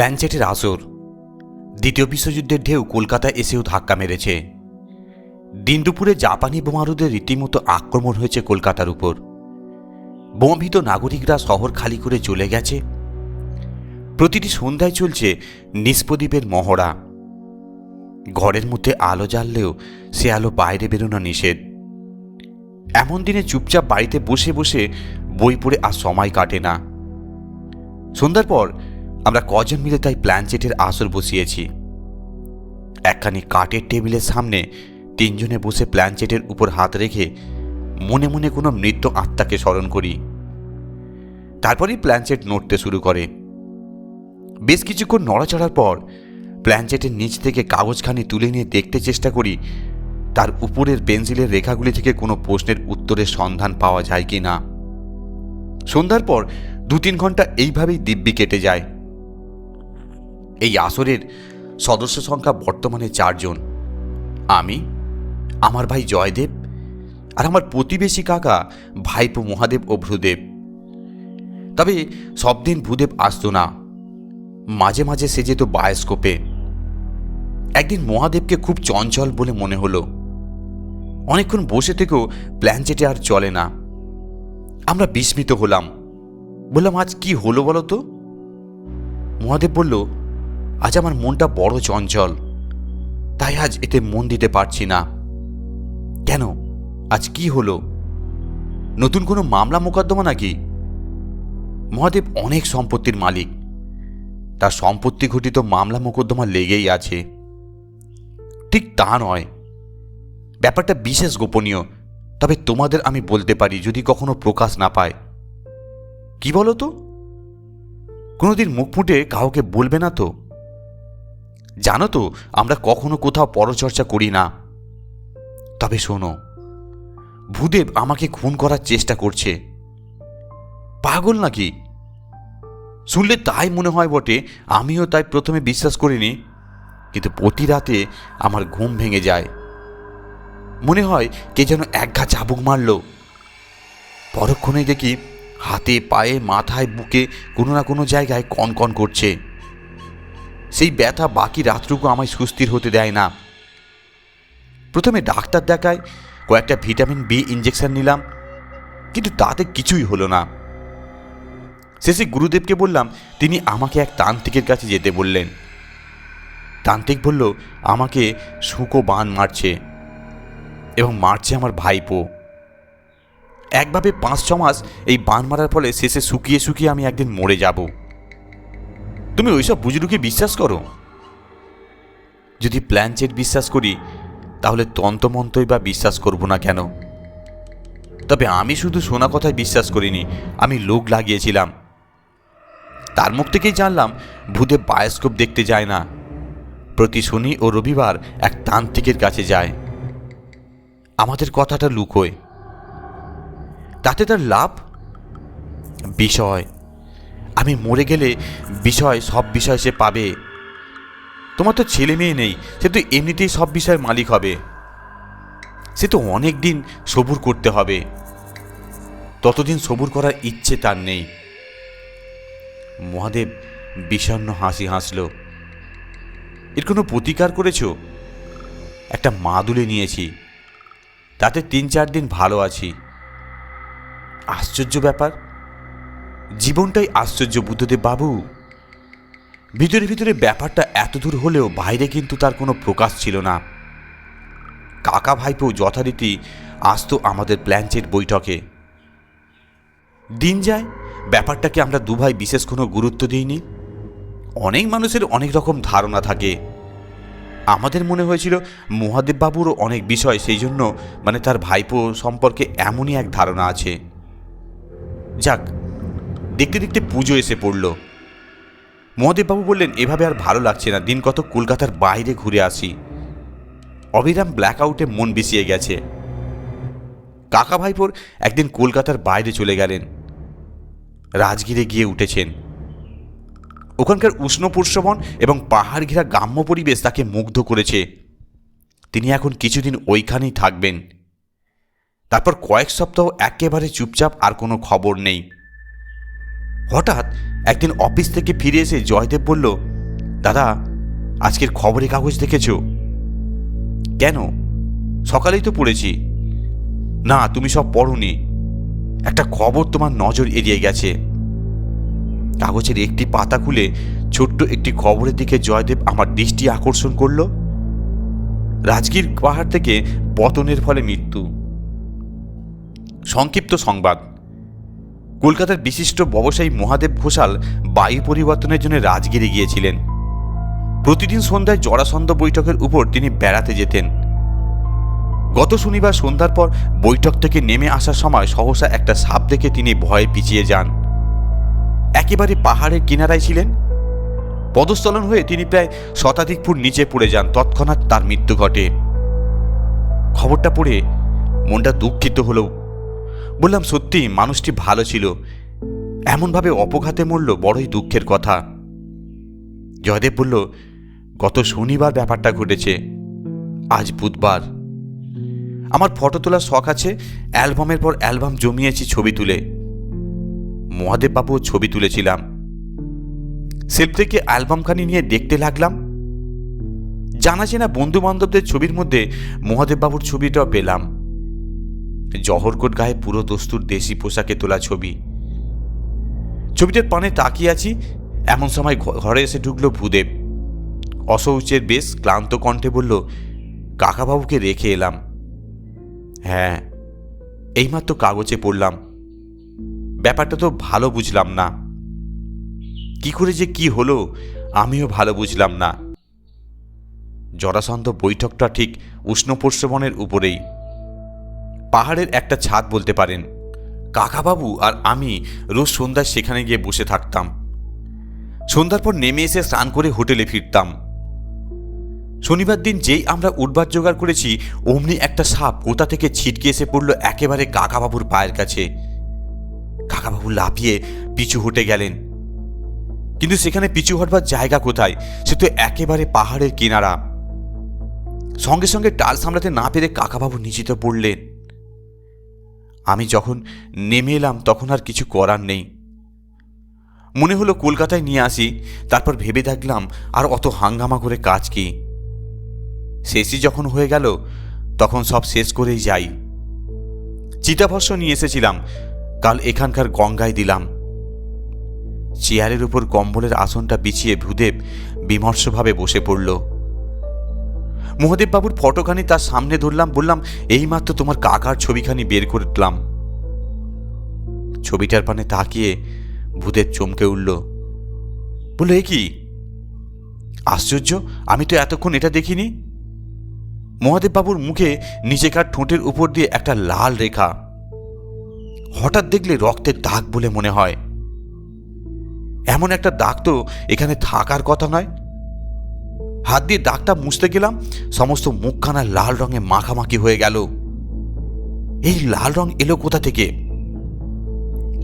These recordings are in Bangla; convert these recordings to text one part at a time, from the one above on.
প্ল্যানচেটের আসর। দ্বিতীয় বিশ্বযুদ্ধের ঢেউ কলকাতায় এসেও ধাক্কা মেরেছে। দিন দুপুরে জাপানি বোমারুদের রীতিমতো আক্রমণ হয়েছে কলকাতার উপর। বোমভীত নাগরিকরা শহর খালি করে চলে গেছে। প্রতিটি সন্ধ্যায় চলছে নিষ্পদীপের মহড়া। ঘরের মধ্যে আলো জ্বাললেও সে আলো বাইরে বেরোনো নিষেধ। এমন দিনে চুপচাপ বাড়িতে বসে বসে বই পড়ে আর সময় কাটে না। সন্ধ্যার পর আমরা কজন মিলে তাই প্ল্যানচেটের আসর বসিয়েছি? একখানি কাঠের টেবিলের সামনে তিনজনে বসে প্ল্যানচেটের উপর হাত রেখে মনে মনে কোনো মৃত্যু আত্মাকে স্মরণ করি। তারপরেই প্ল্যানচেট নড়তে শুরু করে। বেশ কিছুক্ষণ নড়াচড়ার পর প্ল্যানচেটের নিচ থেকে কাগজখানি তুলে নিয়ে দেখতে চেষ্টা করি, তার উপরের পেন্সিলের রেখাগুলি থেকে কোনো প্রশ্নের উত্তরের সন্ধান পাওয়া যায় কি না সন্ধ্যার পর দু তিন ঘণ্টা এইভাবেই দিব্যি কেটে যায়। এই আসরের সদস্য সংখ্যা বর্তমানে চারজন। আমি, আমার ভাই জয়দেব আর আমার প্রতিবেশী কাকা, ভাইপো মহাদেব ও ভ্রুদেব। তবে সব দিন ভূদেব আসতো না। মাঝে মাঝে সে যেত বায়োস্কোপে। একদিন মহাদেবকে খুব চঞ্চল বলে মনে হলো। অনেকক্ষণ বসে থেকেও প্ল্যানচেটে আর চলে না। আমরা বিস্মিত হলাম। বললাম, আজ কি হলো বলো তো? মহাদেব বলল আজ আমার মনটা বড় চঞ্চল। তাই আজ এতে মন দিতে পারছি না। কেন? আজ কি হলো? নতুন কোনো মামলা মোকদ্দমা নাকি? মহাদেব অনেক সম্পত্তির মালিক। তার সম্পত্তি ঘটিত মামলা মোকদ্দমা লেগেই আছে। ঠিক তা নয়। ব্যাপারটা বিশেষ গোপনীয়। তবে তোমাদের আমি বলতে পারি যদি কখনো প্রকাশ না পায়। কি বলো তো? কোনোদিন মুখ ফুটে কাউকে বলবে না তো? জানো তো, আমরা কখনো কোথাও পরচর্চা করি না। তবে শোনো, ভূদেব আমাকে খুন করার চেষ্টা করছে। পাগল নাকি? শুনলে তাই মনে হয় বটে, আমিও তাই প্রথমে বিশ্বাস করিনি, কিন্তু প্রতি রাতে আমার ঘুম ভেঙে যায়। মনে হয় কে যেন একঘা চাবুক মারল। পরক্ষণে দেখি হাতে, পায়ে, মাথায়, বুকে কোনো না কোনো জায়গায় কনকন করছে। সেই ব্যথা বাকি রাতটুকু আমায় সুস্থির হতে দেয় না। প্রথমে ডাক্তার দেখায়, কয়েকটা ভিটামিন বি ইঞ্জেকশন নিলাম, কিন্তু তাতে কিছুই হলো না। শেষে গুরুদেবকে বললাম, তিনি আমাকে এক তান্ত্রিকের কাছে যেতে বললেন। তান্ত্রিক বলল, আমাকে শুকো বান মারছে এবং মারছে আমার ভাইপো। একভাবে পাঁচ ছ মাস এই বান মারার ফলে শেষে শুকিয়ে শুকিয়ে আমি একদিন মরে যাব। তুমি ওইসব বুজরুকে বিশ্বাস করো? যদি প্ল্যানচেট বিশ্বাস করি, তাহলে তন্ত্রমন্ত্রই বা বিশ্বাস করব না কেন? তবে আমি শুধু শোনা কথায় বিশ্বাস করিনি, আমি লোক লাগিয়েছিলাম। তার মুখ থেকেই জানলাম, ভূতে বায়োস্কোপ দেখতে যায় না। প্রতি শনি ও রবিবার এক তান্ত্রিকের কাছে যায়। আমাদের কথাটা লুকোয়। তাতে তার লাভ? বিষয়। আমি মরে গেলে বিষয়, সব বিষয় সে পাবে। তোমার তো ছেলে মেয়ে নেই, সে তো এমনিতেই সব বিষয়ের মালিক হবে। সে তো অনেক দিন সবুর করতে হবে। ততদিন সবুর করার ইচ্ছে তার নেই। মহাদেব বিষণ্ণ হাসি হাসল। এর কোনো প্রতিকার করেছ? একটা মাদুলে নিয়েছি। তাতে তিন চার দিন ভালো আছি। আশ্চর্য ব্যাপার জীবনটাই আশ্চর্য বুদ্ধদেব বাবু। ভিতরে ভিতরে ব্যাপারটা এত দূর হলেও বাইরে কিন্তু তার কোনো প্রকাশ ছিল না। কাকা ভাইপো যথারীতি আসতো আমাদের প্ল্যানচেট বৈঠকে। দিন যায়, ব্যাপারটাকে আমরা দুভাই বিশেষ কোনো গুরুত্ব দিইনি। অনেক মানুষের অনেক রকম ধারণা থাকে। আমাদের মনে হয়েছিল মহাদেব বাবুরও অনেক বিষয়, সেই জন্য মানে তার ভাইপো সম্পর্কে এমনই এক ধারণা আছে। যাক দেখতে দেখতে পুজো এসে পড়ল। মহাদেববাবু বললেন, এভাবে আর ভালো লাগছে না। দিন কত কলকাতার বাইরে ঘুরে আসি। অবিরাম ব্ল্যাক আউটে মন বিছিয়ে গেছে। কাকা ভাইপোর একদিন কলকাতার বাইরে চলে গেলেন। রাজগিরে গিয়ে উঠেছেন। ওখানকার উষ্ণ প্রশ্রবণ এবং পাহাড় ঘেরা গ্রাম্য পরিবেশ তাকে মুগ্ধ করেছে। তিনি এখন কিছুদিন ওইখানেই থাকবেন। তারপর কয়েক সপ্তাহ একেবারে চুপচাপ আর কোনো খবর নেই। হঠাৎ একদিন অফিস থেকে ফিরে এসে জয়দেব বলল, দাদা, আজকের খবরে কাগজ দেখেছ? কেন? সকালেই তো পড়েছি। না, তুমি সব পড়নি। একটা খবর তোমার নজর এড়িয়ে গেছে। কাগজের একটি পাতা খুলে ছোট্ট একটি খবরের দিকে জয়দেব আমার দৃষ্টি আকর্ষণ করল। রাজগীর পাহাড় থেকে পতনের ফলে মৃত্যু। সংক্ষিপ্ত সংবাদ। কলকাতার বিশিষ্ট ব্যবসায়ী মহাদেব ঘোষাল বায়ু পরিবর্তনের জন্য রাজগিরে গিয়েছিলেন। প্রতিদিন সন্ধ্যায় জরাসন্ধ বৈঠকের উপর তিনি বেড়াতে যেতেন। গত শনিবার সন্ধ্যার পর বৈঠক থেকে নেমে আসার সময় সহসা একটা সাপ দেখে তিনি ভয়ে পিছিয়ে যান। একেবারে পাহাড়ের কিনারায় ছিলেন। পদস্থলন হয়ে তিনি প্রায় শতাধিক ফুট নিচে পড়ে যান। তৎক্ষণাৎ তার মৃত্যু ঘটে। খবরটা পড়ে মনটা দুঃখিত হলো। বললাম, সত্যি, মানুষটি ভালো ছিল। এমনভাবে অপঘাতে মরল বড়ই দুঃখের কথা। জয়দেব বলল, গত শনিবার ব্যাপারটা ঘটেছে। আজ বুধবার। আমার ফটো তোলার শখ আছে, অ্যালবামের পর অ্যালবাম জমিয়েছি ছবি তুলে। মহাদেব বাবুও ছবি তুলেছিলাম। সেলফ থেকে অ্যালবামখানি নিয়ে দেখতে লাগলাম। জানা চেনা বন্ধু বান্ধবদের ছবির মধ্যে মহাদেব বাবুর ছবিটাও পেলাম। জহরকোট গায়ে পুরো দস্তুর দেশি পোশাকে তোলা ছবি। ছবিটার পানে তাকিয়ে আছি, এমন সময় ঘরে এসে ঢুকলো ভূদেব। অশৌচের বেশ ক্লান্ত কণ্ঠে বলল, কাকাবাবুকে রেখে এলাম। হ্যাঁ এইমাত্র কাগজে পড়লাম। ব্যাপারটা তো ভালো বুঝলাম না। কি করে যে কি হলো, আমিও ভালো বুঝলাম না। জরাসন্ধ বৈঠকটা ঠিক উষ্ণ উপরেই। পাহাড়ের একটা ছাদ বলতে পারেন। কাকাবাবু আর আমি রোজ সন্ধ্যায় সেখানে গিয়ে বসে থাকতাম। সন্ধ্যার পর নেমে এসে স্নান করে হোটেলে ফিরতাম। শনিবার দিন যেই আমরা উঠবার জোগাড় করেছি, অমনি একটা সাপ কোথা থেকে ছিটকে এসে পড়ল একেবারে কাকাবাবুর পায়ের কাছে। কাকাবাবু লাফিয়ে পিছু হটে গেলেন। কিন্তু সেখানে পিছু হটবার জায়গা কোথায়? সে তো একেবারে পাহাড়ের কিনারা। সঙ্গে সঙ্গে টাল সামলাতে না পেরে কাকাবাবু নিচিত পড়লেন। আমি যখন নেমে এলাম, তখন আর কিছু করার নেই। মনে হলো কলকাতায় নিয়ে আসি, তারপর ভেবে দেখলাম, আর অত হাঙ্গামা করে কাজ কি? শেষই যখন হয়ে গেল, তখন সব শেষ করেই যাই। চিতাভস্য নিয়ে এসেছিলাম, কাল এখানকার গঙ্গায় দিলাম। চেয়ারের উপর কম্বলের আসনটা বিছিয়ে ভূদেব বিমর্ষভাবে বসে পড়ল। মহাদেব বাবুর ফটোখানি তার সামনে ধরলাম, বললাম, এইমাত্র তোমার কাকার ছবিখানি বের করে দিলাম। ছবিটার পানে তাকিয়ে ভূতের চমকে উঠল। বলল, এ কি? আশ্চর্য, আমি তো এতক্ষণ এটা দেখিনি? মহাদেব বাবুর মুখে নিচেকার ঠোঁটের উপর দিয়ে একটা লাল রেখা। হঠাৎ দেখলে রক্তের দাগ বলে মনে হয়। এমন একটা দাগ তো এখানে থাকার কথা নয়। হাত দিয়ে দাগটা মুছতে গেলাম, সমস্ত মুখখানা লাল রঙে মাখামাখি হয়ে গেল। এই লাল রং এলো কোথা থেকে?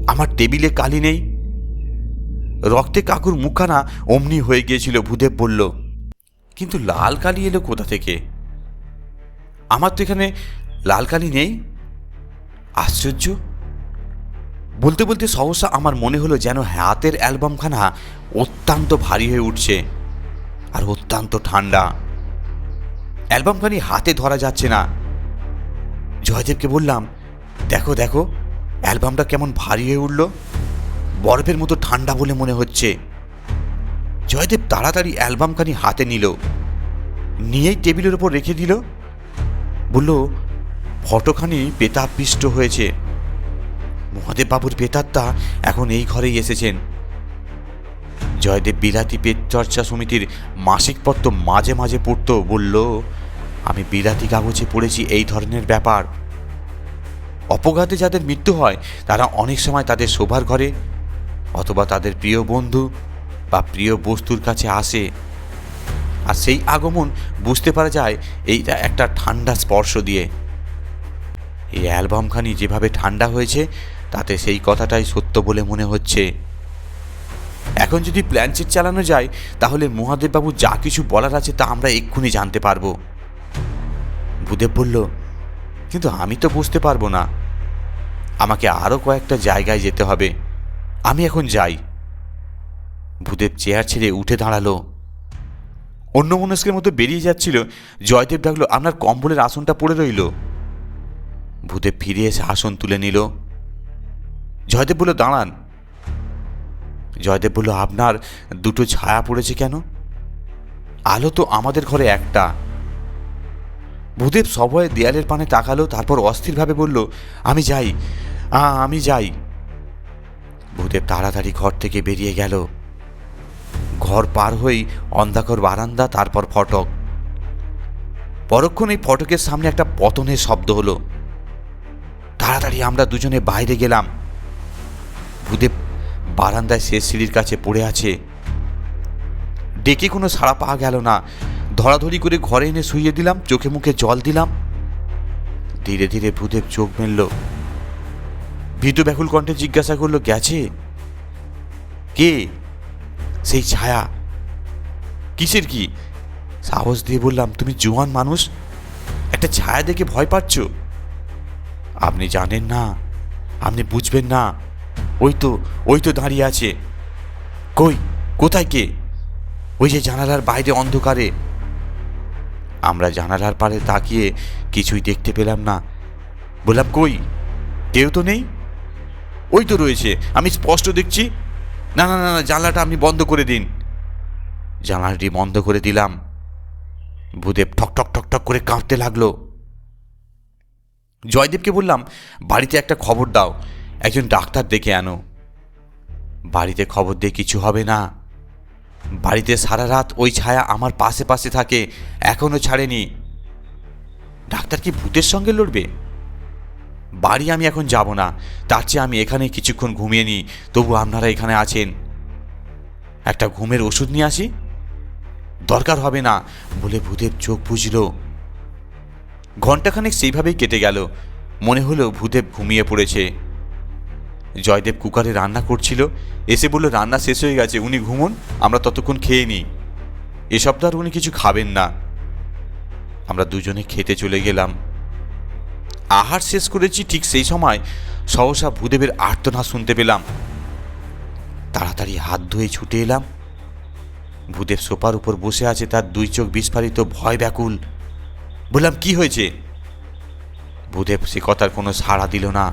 আমার টেবিলে কালি নেই। রক্তে কাকুর মুখখানা অমনি হয়ে গিয়েছিল, ভূদেব বলল, কিন্তু লাল কালি এলো কোথা থেকে? আমার তো এখানে লাল কালি নেই। আশ্চর্য। বলতে বলতে সহসা আমার মনে হলো যেন হাতের অ্যালবামখানা অত্যন্ত ভারী হয়ে উঠছে। আর অত্যন্ত ঠান্ডা। অ্যালবামখানি হাতে ধরা যাচ্ছে না। জয়দেবকে বললাম, দেখো দেখো, অ্যালবামটা কেমন ভারী হয়ে উঠল। বরফের মতো ঠান্ডা বলে মনে হচ্ছে। জয়দেব তাড়াতাড়ি অ্যালবামখানি হাতে নিল। নিয়েই টেবিলের ওপর রেখে দিল। বলল, ফটোখানি পেতাপিষ্ট হয়েছে। মহাদেব বাবুর পেতাত্তা এখন এই ঘরেই এসেছেন। জয়দেব বিলাতি পেট চর্চা সমিতির মাসিক পত্র মাঝে মাঝে পড়তো, বলল, আমি বিলাতি কাগজে পড়েছি এই ধরনের ব্যাপার। অপঘাতে যাদের মৃত্যু হয়, তারা অনেক সময় তাদের শোভার ঘরে অথবা তাদের প্রিয় বন্ধু বা প্রিয় বস্তুর কাছে আসে। আর সেই আগমন বুঝতে পারা যায়, এইটা একটা ঠান্ডা স্পর্শ দিয়ে। এই অ্যালবামখানি যেভাবে ঠান্ডা হয়েছে, তাতে সেই কথাটাই সত্য বলে মনে হচ্ছে। এখন যদি প্ল্যান প্ল্যানচেট চালানো যায়, তাহলে মহাদেববাবু যা কিছু বলার আছে তা আমরা এক্ষুনি জানতে পারব। ভূদেব বলল, কিন্তু আমি তো বুঝতে পারব না। আমাকে আরও কয়েকটা জায়গায় যেতে হবে। আমি এখন যাই। ভূদেব চেয়ার ছেড়ে উঠে দাঁড়াল। অন্য মনস্কের মতো বেরিয়ে যাচ্ছিল। জয়দেব ডাকলো আপনার কম্বলের আসনটা পড়ে রইল। ভূদেব ফিরে এসে আসন তুলে নিল। জয়দেব বলল, দাঁড়ান। জয়দেব বলল, আপনার দুটো ছায়া পড়েছে কেন? আলো তো আমাদের ঘরে একটা। ভূদেব সভয়ে দেয়ালের পানে তাকালো, তারপর অস্থিরভাবে বলল, আমি যাই আমি যাই। ভূদেব তাড়াতাড়ি ঘর থেকে বেরিয়ে গেল। ঘর পার হয়েই অন্ধাকর বারান্দা, তারপর ফটক। পরক্ষণ এই ফটকের সামনে একটা পতনের শব্দ হলো। তাড়াতাড়ি, আমরা দুজনে বাইরে গেলাম। ভূদেব বারান্দায় শেষ সিঁড়ির কাছে পড়ে আছে। ডেকে কোনো সাড়া পাওয়া গেল না। ধরাধরি করে ঘরে এনে শুইয়ে দিলাম, চোখে মুখে জল দিলাম। ধীরে ধীরে ভূদেব চোখ মেলল। ভীতু ব্যাকুল কণ্ঠে জিজ্ঞাসা করল, গেছে? কে? সেই ছায়া। কিসের কি? সাহস দিয়ে বললাম, তুমি জোয়ান মানুষ। একটা ছায়া দেখে ভয় পাচ্ছ? আপনি জানেন না। আপনি বুঝবেন না। ওই তো ওই তো দাঁড়িয়ে আছে। কই? কোথায় কে? ওই যে জানালার বাইরে অন্ধকারে। আমরা জানালার পারে তাকিয়ে কিছুই দেখতে পেলাম না। বললাম, কই? কেউ তো নেই? ওই তো রয়েছে। আমি স্পষ্ট দেখছি। না না না না, জানলাটা আপনি বন্ধ করে দিন। জানালাটি বন্ধ করে দিলাম। ভূদেব ঠক ঠক ঠক ঠক করে কাঁপতে লাগল। জয়দেবকে বললাম, বাড়িতে একটা খবর দাও। একজন ডাক্তার ডেকে আনো। বাড়িতে খবর দিয়ে কিছু হবে না। বাড়িতে সারা রাত ওই ছায়া আমার পাশে পাশে থাকে, এখনও ছাড়েনি। ডাক্তার কি ভূতের সঙ্গে লড়বে? বাড়ি আমি এখন যাব না, তার চেয়ে আমি এখানে কিছুক্ষণ ঘুমিয়ে নিই, তবু আপনারা এখানে আছেন। একটা ঘুমের ওষুধ নিয়ে আসি? দরকার হবে না, বলে ভূদেব চোখ বুঝল ঘণ্টাখানেক সেইভাবেই কেটে গেল, মনে হলো ভূদেব ঘুমিয়ে পড়েছে। জয়দেব কুকারে রান্না করছিল। এসে বলল, রান্না শেষ হয়ে গেছে, উনি ঘুমুন, আমরা ততক্ষণ খেয়ে নিই। এসব তো আর উনি কিছু খাবেন না। আমরা দুজনে খেতে চলে গেলাম। আহার শেষ করেছি ঠিক সেই সময় সহসা ভূদেবের আর্তনা শুনতে পেলাম। তাড়াতাড়ি হাত ধুয়ে ছুটে এলাম। ভূদেব সোফার উপর বসে আছে, তার দুই চোখ বিস্ফারিত, ভয় ব্যাকুল। বললাম, কি হয়েছে? ভূদেব সে কথার কোনো সাড়া দিল না।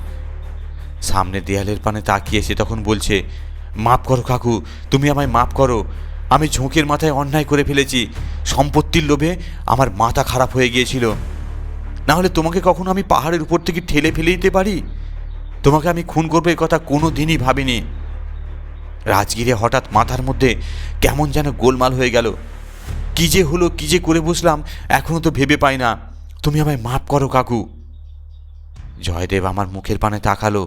সামনে দেয়ালের পানে তাকিয়ে সে তখন বলছে মাফ করো কাকু, তুমি আমায় মাফ করো। আমি ঝোঁকের মাথায় অন্যায় করে ফেলেছি। সম্পত্তির লোভে আমার মাথা খারাপ হয়ে গিয়েছিল। না হলে তোমাকে কখনো আমি পাহাড়ের উপর থেকে ঠেলে ফেলে দিতে পারি? তোমাকে আমি খুন করব এ কথা কোনো দিনই ভাবিনি। রাজগিরে হঠাৎ মাথার মধ্যে কেমন যেন গোলমাল হয়ে গেল। কি যে হলো, কি যে করে বসলাম এখনও তো ভেবে পাই না। তুমি আমায় মাফ করো কাকু। জয়দেব আমার মুখের পানে তাকালো।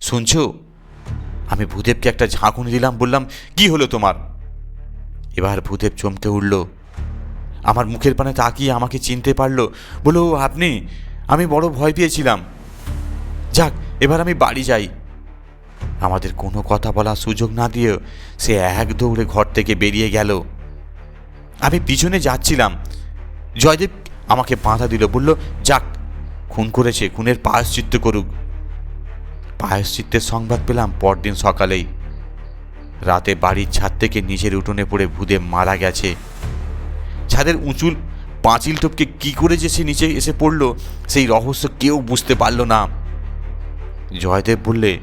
শুনছো? আমি ভূদেবকে একটা ঝাঁকুনি দিলাম, বললাম, কি হলো তোমার? এবার ভূদেব চমকে উঠল। আমার মুখের পানে তাকিয়ে আমাকে চিনতে পারল। বলো আপনি, আমি বড় ভয় পেয়েছিলাম। যাক, এবার আমি বাড়ি যাই। আমাদের কোনো কথা বলার সুযোগ না দিয়েও সে এক দৌড়ে ঘর থেকে বেরিয়ে গেল। আমি পিছনে যাচ্ছিলাম। জয়দেব আমাকে বাঁধা দিল, বলল, যাক, খুন করেছে, খুনের পায়শ্চিত্ত করুক। পায়শ্চিত্তের সংবাদ পেলাম পরদিন সকালেই। রাতে বাড়ির ছাদ থেকে নিচের উঠোনে পড়ে ভুদে মারা গেছে। ছাদের উঁচুল পাঁচিল টপকে কী করে যে সে নিচে এসে পড়ল, সেই রহস্য কেউ বুঝতে পারল না। জয়দেব বললে,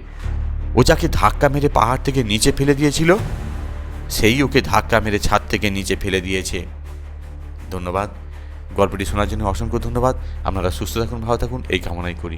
ও যাকে ধাক্কা মেরে পাহাড় থেকে নিচে ফেলে দিয়েছিল, সেই ওকে ধাক্কা মেরে ছাদ থেকে নিচে ফেলে দিয়েছে। ধন্যবাদ। গল্পটি শোনার জন্য অসংখ্য ধন্যবাদ। আপনারা সুস্থ থাকুন, ভালো থাকুন, এই কামনাই করি।